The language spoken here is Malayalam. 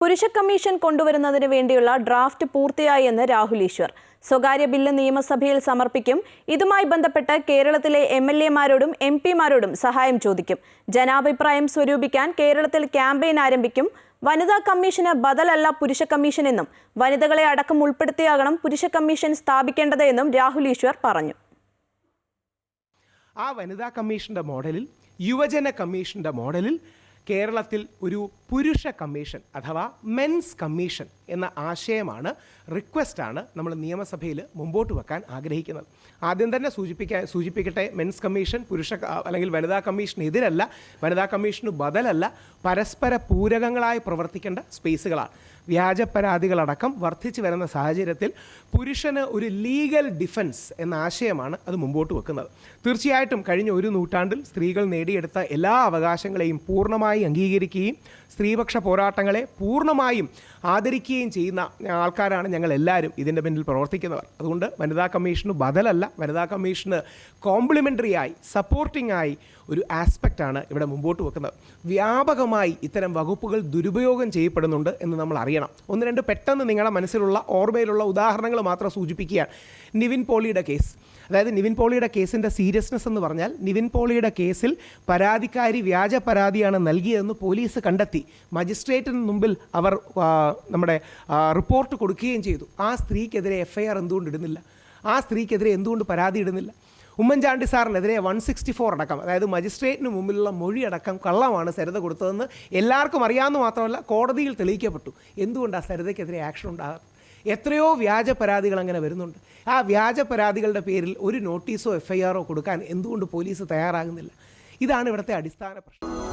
പുരുഷ കമ്മീഷൻ കൊണ്ടുവരുന്നതിന് വേണ്ടിയുള്ള ഡ്രാഫ്റ്റ് പൂർത്തിയായി എന്ന് രാഹുൽ ഈശ്വർ. സ്വകാര്യ ബില്ല് നിയമസഭയിൽ സമർപ്പിക്കും. ഇതുമായി ബന്ധപ്പെട്ട് കേരളത്തിലെ എം എൽ എമാരോടും എം പിമാരോടും സഹായം ചോദിക്കും. ജനാഭിപ്രായം സ്വരൂപിക്കാൻ കേരളത്തിൽ ക്യാമ്പയിൻ ആരംഭിക്കും. വനിതാ കമ്മീഷന് ബദലല്ല പുരുഷ കമ്മീഷൻ എന്നും വനിതകളെ അടക്കം ഉൾപ്പെടുത്തിയാകണം പുരുഷ കമ്മീഷൻ സ്ഥാപിക്കേണ്ടത് എന്നും രാഹുൽ ഈശ്വർ പറഞ്ഞു. ആ വനിതാ കമ്മീഷന്റെ മോഡലിൽ യുവജന കമ്മീഷന്റെ മോഡലിൽ കേരളത്തിൽ ഒരു പുരുഷ കമ്മീഷൻ അഥവാ മെൻസ് കമ്മീഷൻ എന്ന ആശയമാണ് റിക്വസ്റ്റാണ് നമ്മൾ നിയമസഭയിൽ മുമ്പോട്ട് വെക്കാൻ ആഗ്രഹിക്കുന്നത്. ആദ്യം തന്നെ സൂചിപ്പിക്കാൻ സൂചിപ്പിക്കട്ടെ മെൻസ് കമ്മീഷൻ പുരുഷ അല്ലെങ്കിൽ വനിതാ കമ്മീഷൻ എതിരല്ല വനിതാ കമ്മീഷന് ബദലല്ല പരസ്പര പൂരകങ്ങളായി പ്രവർത്തിക്കേണ്ട സ്പേസുകളാണ്. വ്യാജ പരാതികളടക്കം വർദ്ധിച്ചു വരുന്ന സാഹചര്യത്തിൽ പുരുഷന് ഒരു ലീഗൽ ഡിഫൻസ് എന്ന ആശയമാണ് അത് മുമ്പോട്ട് വെക്കുന്നത്. തീർച്ചയായിട്ടും കഴിഞ്ഞ ഒരു നൂറ്റാണ്ടിൽ സ്ത്രീകൾ നേടിയെടുത്ത എല്ലാ അവകാശങ്ങളെയും പൂർണമായി അംഗീകരിക്കുകയും സ്ത്രീപക്ഷ പോരാട്ടങ്ങളെ പൂർണമായും ആദരിക്കുകയും ചെയ്യുന്ന ആൾക്കാരാണ് ഞങ്ങൾ എല്ലാവരും ഇതിന്റെ പിന്നിൽ പ്രവർത്തിക്കുന്നവർ. അതുകൊണ്ട് വനിതാ കമ്മീഷന് ബദലല്ല വനിതാ കമ്മീഷന് കോംപ്ലിമെന്ററി ആയി സപ്പോർട്ടിംഗ് ആയി ഒരു ആസ്പെക്റ്റാണ് ഇവിടെ മുമ്പോട്ട് വെക്കുന്നത്. വ്യാപകമായി ഇത്തരം വകുപ്പുകൾ ദുരുപയോഗം ചെയ്യപ്പെടുന്നുണ്ട് എന്ന് നമ്മൾ അറിയണം. ഒന്ന് രണ്ട് പെട്ടെന്ന് നിങ്ങളുടെ മനസ്സിലുള്ള ഓർമ്മയിലുള്ള ഉദാഹരണങ്ങൾ മാത്രം സൂചിപ്പിക്കുകയാണ്. നിവിൻ പോളിയുടെ കേസ്. അതായത് നിവിൻ പോളിയുടെ കേസിന്റെ സീരിയസ്നെസ് എന്ന് പറഞ്ഞാൽ നിവിൻ പോളിയുടെ കേസിൽ പരാതിക്കാരി വ്യാജ പരാതിയാണ് നൽകിയതെന്ന് പോലീസ് കണ്ടെത്തി. മജിസ്ട്രേറ്റിന് മുമ്പിൽ അവർ നമ്മുടെ റിപ്പോർട്ട് കൊടുക്കുകയും ചെയ്തു. ആ സ്ത്രീക്കെതിരെ എഫ് ഐ ആർ എന്തുകൊണ്ട് ഇടുന്നില്ല? ആ സ്ത്രീക്കെതിരെ എന്തുകൊണ്ട് പരാതി ഇടുന്നില്ല? ഉമ്മൻചാണ്ടി സാറിനെതിരെ വൺ സിക്സ്റ്റി ഫോർ അടക്കം അതായത് മജിസ്ട്രേറ്റിന് മുമ്പിലുള്ള മൊഴി അടക്കം കള്ളമാണ് സരിത കൊടുത്തതെന്ന് എല്ലാവർക്കും അറിയാമെന്ന് മാത്രമല്ല കോടതിയിൽ തെളിയിക്കപ്പെട്ടു. എന്തുകൊണ്ട് ആ സരിതയ്ക്കെതിരെ ആക്ഷൻ ഉണ്ടാകാം എത്രയോ വ്യാജ പരാതികൾ അങ്ങനെ വരുന്നുണ്ട്. ആ വ്യാജ പരാതികളുടെ പേരിൽ ഒരു നോട്ടീസോ എഫ് കൊടുക്കാൻ എന്തുകൊണ്ട് പോലീസ് തയ്യാറാകുന്നില്ല? ഇതാണ് ഇവിടുത്തെ അടിസ്ഥാന പ്രശ്നം.